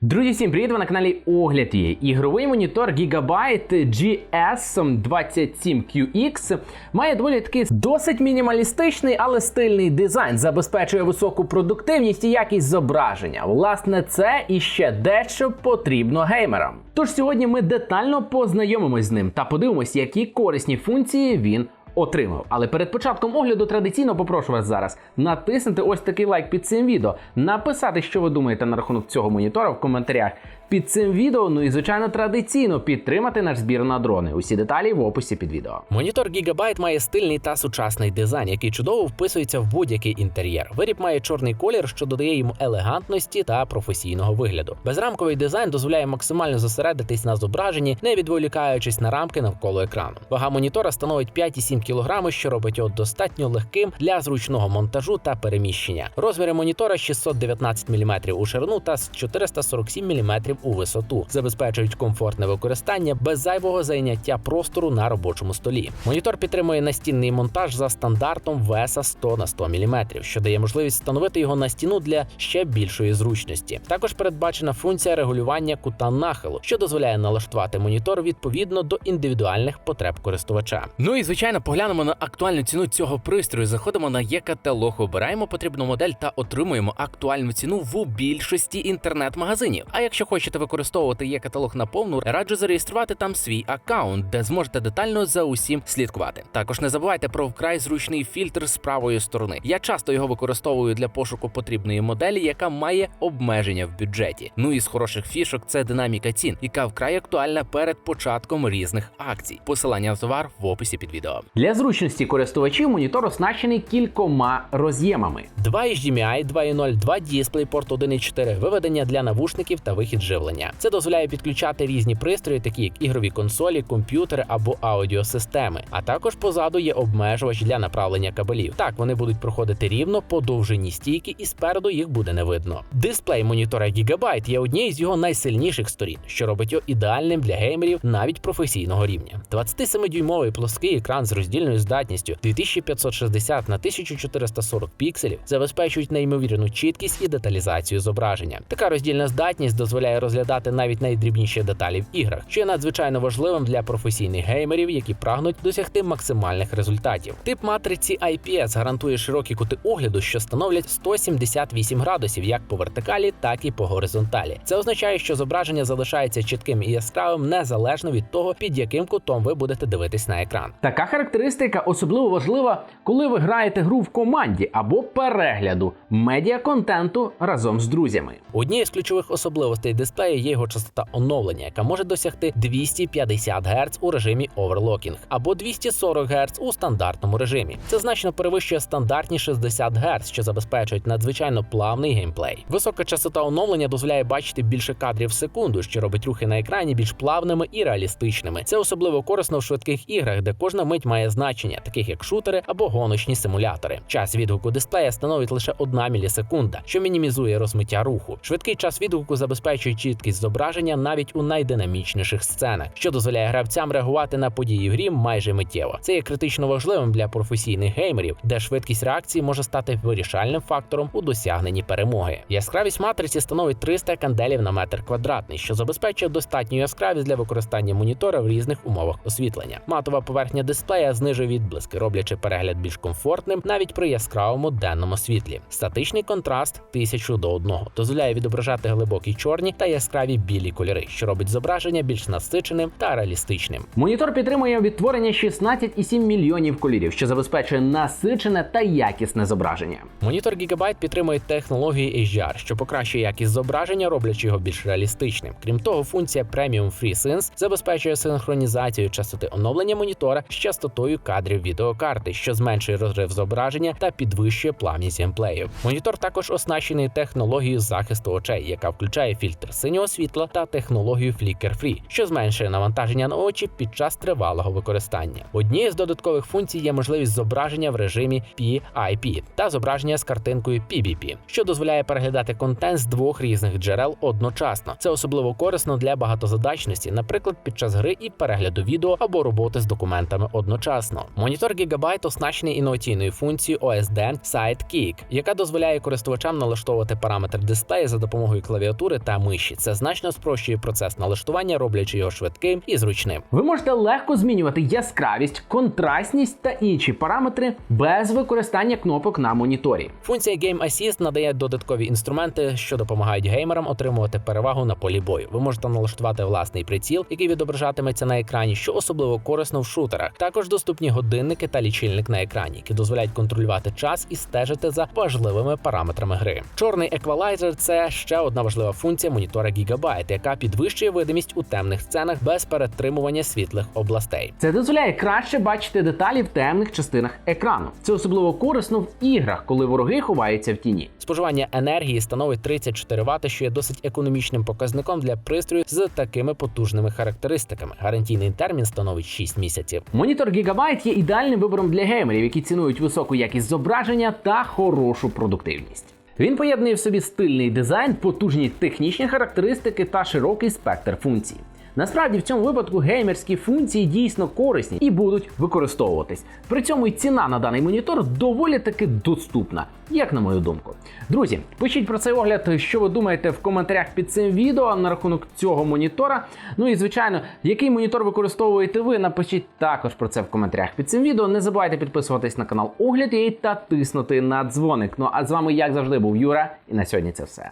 Друзі, всім привіт! Ви на каналі Огляд є. Ігровий монітор Gigabyte GS27QX має доволі такий досить мінімалістичний, але стильний дизайн, забезпечує високу продуктивність і якість зображення. Власне, це і ще дещо потрібно геймерам. Тож сьогодні ми детально познайомимось з ним та подивимось, які корисні функції він отримав. Але перед початком огляду традиційно попрошу вас зараз натиснути ось такий лайк під цим відео, написати, що ви думаєте на рахунок цього монітора в коментарях під цим відео. Ну і звичайно традиційно підтримати наш збір на дрони. Усі деталі в описі під відео. Монітор Gigabyte має стильний та сучасний дизайн, який чудово вписується в будь-який інтер'єр. Виріб має чорний колір, що додає йому елегантності та професійного вигляду. Безрамковий дизайн дозволяє максимально зосередитись на зображенні, не відволікаючись на рамки навколо екрану. Вага монітора становить 5,7 кг, що робить його достатньо легким для зручного монтажу та переміщення. Розміри монітора 619 мм у ширину та 447 мм у висоту, забезпечують комфортне використання без зайвого зайняття простору на робочому столі. Монітор підтримує настінний монтаж за стандартом VESA 100 на 100 мм, що дає можливість встановити його на стіну для ще більшої зручності. Також передбачена функція регулювання кута нахилу, що дозволяє налаштувати монітор відповідно до індивідуальних потреб користувача. Ну і звичайно, поглянемо на актуальну ціну цього пристрою. Заходимо на є-каталог, обираємо потрібну модель та отримуємо актуальну ціну в більшості інтернет-магазинів. А якщо хочете використовувати є-каталог наповну, раджу зареєструвати там свій аккаунт, де зможете детально за усім слідкувати. Також не забувайте про вкрай зручний фільтр з правої сторони. Я часто його використовую для пошуку потрібної моделі, яка має обмеження в бюджеті. Ну і з хороших фішок це динаміка цін, яка вкрай актуальна перед початком різних акцій. Посилання на товар в описі під відео. Для зручності користувачів монітор оснащений кількома роз'ємами. 2 HDMI 2.0, 2 дисплей, порт 1.4, виведення для навушників та вихід живлення. Це дозволяє підключати різні пристрої, такі як ігрові консолі, комп'ютери або аудіосистеми. А також позаду є обмежувач для направлення кабелів. Так вони будуть проходити рівно по довжині стійки, і спереду їх буде не видно. Дисплей монітора Gigabyte є однією з його найсильніших сторін, що робить його ідеальним для геймерів навіть професійного рівня. 27-дюймовий плоский екран з роздільною здатністю 2560 на 1440 пікселів забезпечують неймовірну чіткість і деталізацію зображення. Така роздільна здатність дозволяє розглядати навіть найдрібніші деталі в іграх, що є надзвичайно важливим для професійних геймерів, які прагнуть досягти максимальних результатів. Тип матриці IPS гарантує широкі кути огляду, що становлять 178 градусів як по вертикалі, так і по горизонталі. Це означає, що зображення залишається чітким і яскравим незалежно від того, під яким кутом ви будете дивитись на екран. Така характеристика особливо важлива, коли ви граєте гру в команді або перегляду медіа-контенту разом з друзями. Однією з ключових особливостей дисплея є його частота оновлення, яка може досягти 250 Гц у режимі оверлокінг або 240 Гц у стандартному режимі. Це значно перевищує стандартні 60 Гц, що забезпечують надзвичайно плавний геймплей. Висока частота оновлення дозволяє бачити більше кадрів в секунду, що робить рухи на екрані більш плавними і реалістичними. Це особливо корисно в швидких іграх, де кожна мить має значення, таких як шутери або гоночні симулятори. Час відгуку дисплея становить лише 1 мілісекунда, що мінімізує розмиття руху. Швидкий час відгуку забезпечує чіткість зображення навіть у найдинамічніших сценах, що дозволяє гравцям реагувати на події в грі майже миттєво. Це є критично важливим для професійних геймерів, де швидкість реакції може стати вирішальним фактором у досягненні перемоги. Яскравість матриці становить 300 канделів на метр квадратний, що забезпечує достатню яскравість для використання монітора в різних умовах освітлення. Матова поверхня дисплея знижує відблиски, роблячи перегляд більш комфортним навіть при яскравому денному світлі. Статичний контраст 1000 до 1 дозволяє відображати глибокі чорні та яскраві білі кольори, що робить зображення більш насиченим та реалістичним. Монітор підтримує відтворення 16,7 мільйонів кольорів, що забезпечує насичене та якісне зображення. Монітор Gigabyte підтримує технології HDR, що покращує якість зображення, роблячи його більш реалістичним. Крім того, функція Premium FreeSync забезпечує синхронізацію частоти оновлення монітора з частотою кадрів відеокарти, що зменшує розрив зображення та підвищує плавність геймплею. Монітор також оснащений технологією захисту очей, яка включає фільтр синього світла та технологію Flicker Free, що зменшує навантаження на очі під час тривалого використання. Однією з додаткових функцій є можливість зображення в режимі PIP та зображення з картинкою PBP, що дозволяє переглядати контент з двох різних джерел одночасно. Це особливо корисно для багатозадачності, наприклад, під час гри і перегляду відео або роботи з документами одночасно. Монітор Gigabyte оснащений інноваційною функцією OSD Sidekick, яка дозволяє користувачам налаштовувати параметри дисплею за допомогою клавіатури та миші. Кращі. Це значно спрощує процес налаштування, роблячи його швидким і зручним. Ви можете легко змінювати яскравість, контрастність та інші параметри без використання кнопок на моніторі. Функція Game Assist надає додаткові інструменти, що допомагають геймерам отримувати перевагу на полі бою. Ви можете налаштувати власний приціл, який відображатиметься на екрані, що особливо корисно в шутерах. Також доступні годинники та лічильник на екрані, які дозволяють контролювати час і стежити за важливими параметрами гри. Чорний еквалайзер це ще одна важлива функція монітора Gigabyte, яка підвищує видимість у темних сценах без перетримування світлих областей. Це дозволяє краще бачити деталі в темних частинах екрану. Це особливо корисно в іграх, коли вороги ховаються в тіні. Споживання енергії становить 34 Вт, що є досить економічним показником для пристрою з такими потужними характеристиками. Гарантійний термін становить 6 місяців. Монітор Gigabyte є ідеальним вибором для геймерів, які цінують високу якість зображення та хорошу продуктивність. Він поєднує в собі стильний дизайн, потужні технічні характеристики та широкий спектр функцій. Насправді в цьому випадку геймерські функції дійсно корисні і будуть використовуватись. При цьому й ціна на даний монітор доволі таки доступна, як на мою думку. Друзі, пишіть про цей огляд, що ви думаєте в коментарях під цим відео на рахунок цього монітора. Ну і звичайно, який монітор використовуєте ви, напишіть також про це в коментарях під цим відео. Не забувайте підписуватись на канал Огляд і та тиснути на дзвоник. Ну а з вами, як завжди, був Юра, і на сьогодні це все.